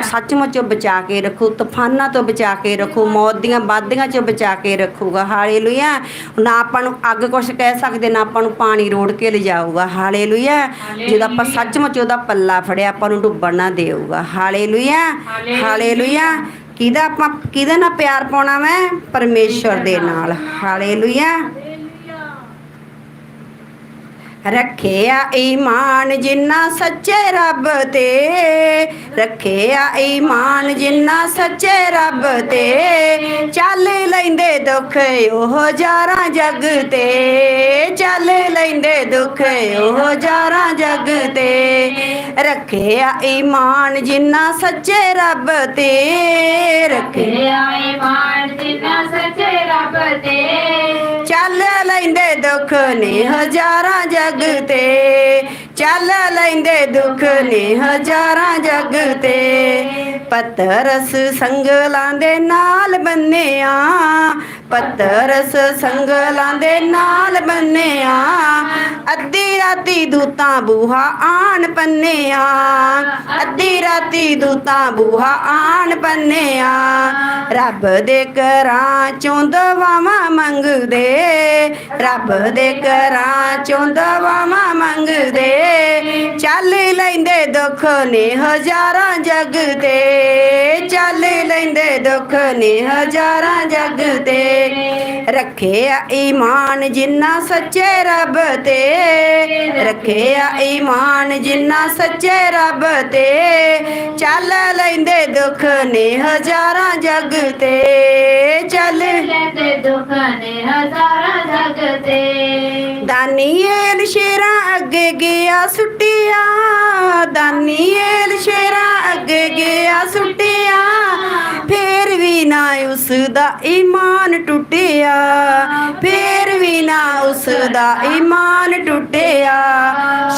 ਸੱਚਮੁੱਚ ਬਚਾ ਕੇ ਰੱਖੂ ਤੂਫਾਨਾਂ ਤੋਂ ਬਚਾ ਕੇ ਰੱਖੂ ਮੌਤ ਦੀਆਂ ਬਾਦੀਆਂ ਚੋਂ ਬਚਾ ਕੇ ਰੱਖੂਗਾ। ਹਾਲੇਲੂਇਆ। ਨਾ ਆਪਾਂ ਨੂੰ ਅੱਗ ਕੁਛ ਕਹਿ ਸਕਦੇ ਨਾ ਆਪਾਂ ਨੂੰ ਪਾਣੀ ਰੋੜ ਕੇ ਲਿਜਾਊਗਾ। ਹਾਲੇਲੂਇਆ। ਜਦੋਂ ਆਪਾਂ ਸੱਚਮੁੱਚ ਉਹਦਾ ਪੱਲਾ ਫੜਿਆ ਆਪਾਂ ਨੂੰ ਡੁੱਬਣ ਨਾ ਦੇਊਗਾ। ਹਾਲੇਲੂਇਆ। ਹਾਲੇਲੂਇਆ। ਕਿਹਦਾ ਆਪਾਂ ਕਿਹਦੇ ਨਾਲ ਪਿਆਰ ਪਾਉਣਾ ਮੈਂ ਪਰਮੇਸ਼ਵਰ ਦੇ ਨਾਲ। ਹਾਲੇਲੂਇਆ। ਰੱਖਿਆ ਈਮਾਨ ਜਿੰਨਾ ਸੱਚੇ ਰੱਬ ਤੇ। ਰੱਖਿਆ ਈਮਾਨ ਜਿੰਨਾ ਸੱਚੇ ਰੱਬ ਤੇ। ਚੱਲ ਲੈਂਦੇ ਦੁੱਖ ਉਹ ਜਾਰਾਂ ਜਗ ਤੇ। ਚੱਲ ਲੈਂਦੇ ਦੁੱਖ ਉਹ ਜਾਰਾਂ ਜਗ ਤੇ। ਰੱਖਿਆ ਈਮਾਨ ਜਿੰਨਾ ਸੱਚੇ ਰੱਬ ਤੇ। ਰੱਖਿਆ ਆਏ ਮਾਨ ਸੱਚੇ ਰੱਬ ਤੇ। ਲੈਂਦੇ ਦੁੱਖ ਨੇ ਹਜ਼ਾਰਾਂ ਜਗ ਤੇ। ਚੱਲ ਲੈਂਦੇ ਦੁੱਖ ਨੇ ਹਜ਼ਾਰਾਂ ਜਗ ਤੇ। ਪਤਰਸ ਸੰਗਲਾਂ ਦੇ ਨਾਲ ਬੰਨਿਆ ਪਤਰਸ ਸੰਗਲਾਂ ਦੇ ਨਾਲ ਬੰਨਿਆ, ਅੱਧੀ ਰਾਤੀ ਦੂਤਾਂ ਬੂਹਾ ਆਣ ਪੰਨਿਆ, ਅੱਧੀ ਰਾਤੀ ਦੂਤਾਂ ਬੂਹਾ ਆਣ ਪੰਨਿਆ, ਰੱਬ ਦੇ ਘਰਾਂ ਚੋਂ ਦਵਾਵਾਂ ਮੰਗਦੇ, ਰੱਬ ਦੇ ਘਰਾਂ ਚੋਂ ਦਵਾਵਾਂ ਮੰਗਦੇ, ਚੱਲ ਲੈਂਦੇ ਦੁੱਖ ਨੇ ਹਜ਼ਾਰਾਂ ਜਗ ਤੇ। ਚੱਲ ਲੈਂਦੇ ਦੁੱਖ ਨੇ ਹਜ਼ਾਰਾਂ ਜਗ ਤੇ। ਰੱਖਿਆ ਈਮਾਨ ਜਿੰਨਾ ਸੱਚੇ ਰੱਬ ਤੇ। ਰੱਖਿਆ ਈਮਾਨ ਜਿੰਨਾ ਸੱਚੇ ਰੱਬ ਤੇ। ਚੱਲ ਲੈਂਦੇ ਦੁੱਖ ਨੇ ਹਜ਼ਾਰਾਂ ਜਗ ਤੇ। ਚੱਲ ਲੈਂਦੇ ਦੁੱਖ ਨੇ ਹਜ਼ਾਰਾਂ ਜਗ ਤੇ। ਦਾਨੀਏਲ ਸ਼ੇਰਾਂ ਅੱਗੇ ਗਿਆ ਸੁੱਟਿਆ। ਗਿਆ ਸੁੱਟਿਆ। ਫੇਰ ਵੀ ਨਾ ਉਸ ਦਾ ਈਮਾਨ ਟੁੱਟਿਆ। ਫੇਰ ਵੀ ਨਾ ਉਸ ਦਾ ਈਮਾਨ ਟੁੱਟਿਆ।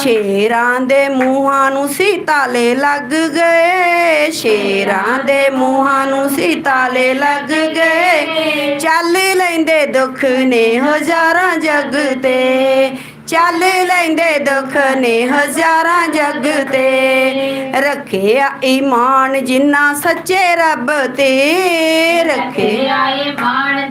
ਸ਼ੇਰਾਂ ਦੇ ਮੂੰਹਾਂ ਨੂੰ ਸੀ ਤਾਲੇ ਲੱਗ ਗਏ। ਸ਼ੇਰਾਂ ਦੇ ਮੂੰਹਾਂ ਨੂੰ ਸੀ ਤਾਲੇ ਲੱਗ ਗਏ। ਚੱਲ ਲੈਂਦੇ ਦੁੱਖ ਨੇ ਹਜ਼ਾਰਾਂ ਜਗ ਤੇ। ਚੱਲ ਲੈਂਦੇ ਦੁੱਖ ਨੇ ਹਜ਼ਾਰਾਂ ਜਗ ਤੇ। ਰੱਖਿਆ ਈਮਾਨ ਜਿੰਨਾ ਸੱਚੇ ਰੱਬ ਤੇ। ਰੱਖਿਆ ਆਏ ਮਾਨ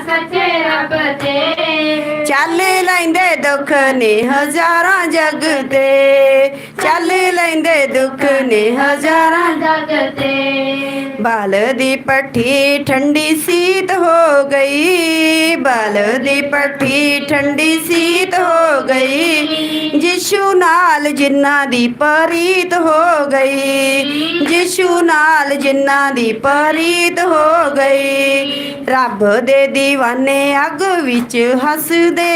ਸੱਚੇ ਰੱਬ ਤੇ। ਚੱਲ ਲੈਂਦੇ ਦੁੱਖ ਨੇ ਹਜ਼ਾਰਾਂ ਜਗ ਤੇ। ਚੱਲ ਲੈਂਦੇ ਦੁੱਖ ਨੇ ਹਜ਼ਾਰਾਂ ਜਗ ਤੇ। ਬਲ ਦੀ ਪੱਠੀ ਠੰਡੀ ਸੀਤ ਹੋ ਗਈ। ਬਲ ਦੀ ਪੱਠੀ ਠੰਡੀ ਸੀਤ ਹੋ ਗਈ। ਜਿਸ਼ੂ ਨਾਲ ਜਿਨ੍ਹਾਂ ਦੀ ਪਰੀਤ ਹੋ ਗਈ। ਜਿਸ਼ੂ ਨਾਲ ਜਿਨ੍ਹਾਂ ਦੀ ਪਰੀਤ ਹੋ ਗਈ। ਰੱਬ ਦੇ دیਵਾਨੇ ਅੱਗ ਵਿੱਚ ਹੱਸਦੇ।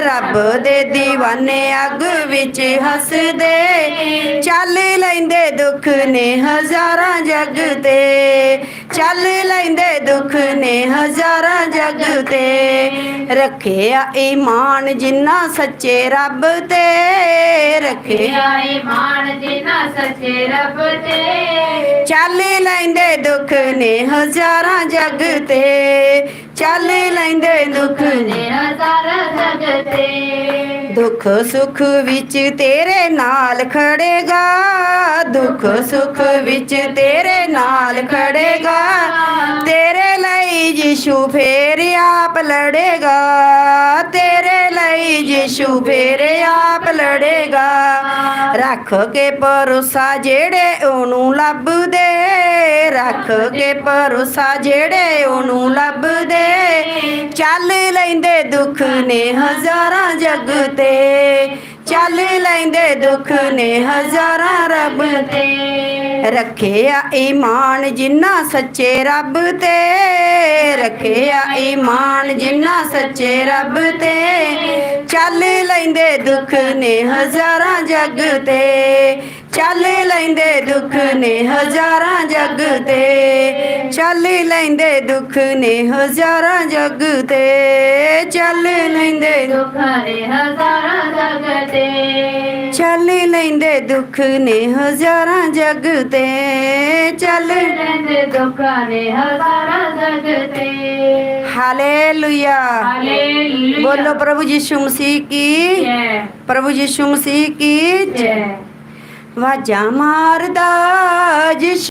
ਰੱਬ ਦੇ دیਵਾਨੇ ਅੱਗ ਵਿੱਚ ਹੱਸਦੇ। ਚੱਲ ਲੈਂਦੇ ਦੁੱਖ ਨੇ ਹਜ਼ਾਰਾਂ ਜਗ ਤੇ। ਚੱਲ ਲੈਂਦੇ ਦੁੱਖ ਨੇ ਹਜ਼ਾਰਾਂ ਜਗ ਤੇ। ਰੱਖਿਆ ਈਮਾਨ ਜਿੰਨਾ ਸੱਚੇ ਰੱਬ ਤੇ। ਰੱਖਿਆ ਆਏ ਮਾਨ ਸੱਚੇ ਰੱਬ ਤੇ। ਚੱਲ ਲੈਂਦੇ ਦੁੱਖ ਨੇ ਹਜ਼ਾਰਾਂ ਜਗ ਤੇ। ਚੱਲ ਲੈਂਦੇ ਦੁੱਖ ਨੇ ਹਜ਼ਾਰਾਂ ਜਗ ਤੇ। ਦੁੱਖ ਸੁਖ ਵਿੱਚ ਤੇਰੇ ਨਾਲ ਖੜੇਗਾ। ਦੁੱਖ ਸੁੱਖ ਵਿੱਚ ਤੇਰੇ ਨਾਲ ਖੜੇਗਾ। ਤੇਰੇ ਲਈ ਯਿਸੂ ਫੇਰ ਆਪ ਲੜੇਗਾ। ਤੇਰੇ ਲਈ ਯਿਸੂ ਫੇਰ ਆਪ ਲੜੇਗਾ। ਰੱਖ ਕੇ ਭਰੋਸਾ ਜਿਹੜੇ ਉਹਨੂੰ ਲੱਭਦੇ, ਰੱਖ ਕੇ ਭਰੋਸਾ ਜਿਹੜੇ ਉਹਨੂੰ ਲੱਭਦੇ। ਚੱਲ ਲੈਂਦੇ ਦੁੱਖ ਨੇ ਹਜ਼ਾਰਾਂ ਜਗ ਤੇ। ਚੱਲ ਲੈਂਦੇ ਦੁੱਖ ਨੇ ਹਜ਼ਾਰਾਂ ਰੱਬ ਤੇ। ਰੱਖਿਆ ਈਮਾਨ ਜਿੰਨਾ ਸੱਚੇ ਰੱਬ ਤੇ, ਰੱਖਿਆ ਈਮਾਨ ਜਿੰਨਾ ਸੱਚੇ ਰੱਬ ਤੇ। ਚੱਲ ਲੈਂਦੇ ਦੁੱਖ ਨੇ ਹਜ਼ਾਰਾਂ ਜੱਗ ਤੇ, ਚੱਲ ਲੈਂਦੇ ਦੁੱਖ ਨੇ ਹਜ਼ਾਰਾਂ ਜਗ ਤੇ। ਚੱਲ ਲੈਂਦੇ ਦੁੱਖ ਨੇ ਹਜ਼ਾਰਾਂ ਜਗ ਤੇ, ਚੱਲ ਲੈਂਦੇ ਦੁੱਖ ਨੇ ਹਜ਼ਾਰਾਂ ਜਗ ਤੇ। ਚੱਲ ਲੈਂਦੇ ਦੁੱਖ ਨੇ ਹਜ਼ਾਰਾਂ ਜਗ ਤੇ। ਚੱਲ ਲੈਂਦੇ ਦੁੱਖ ਨੇ ਹਜ਼ਾਰਾਂ ਜਗ ਤੇ। ਹਾਲੇਲੂਇਆ। ਹਾਲੇਲੂਇਆ। ਬੋਲੋ ਪ੍ਰਭੂ ਯਿਸੂ ਮਸੀਹ ਕੀ? ਜੈ ਪ੍ਰਭੂ ਯਿਸੂ ਮਸੀਹ ਕੀ? ਜੈ ਵਾਜਾ ਮਾਰਦਾ ਯਿਸੂ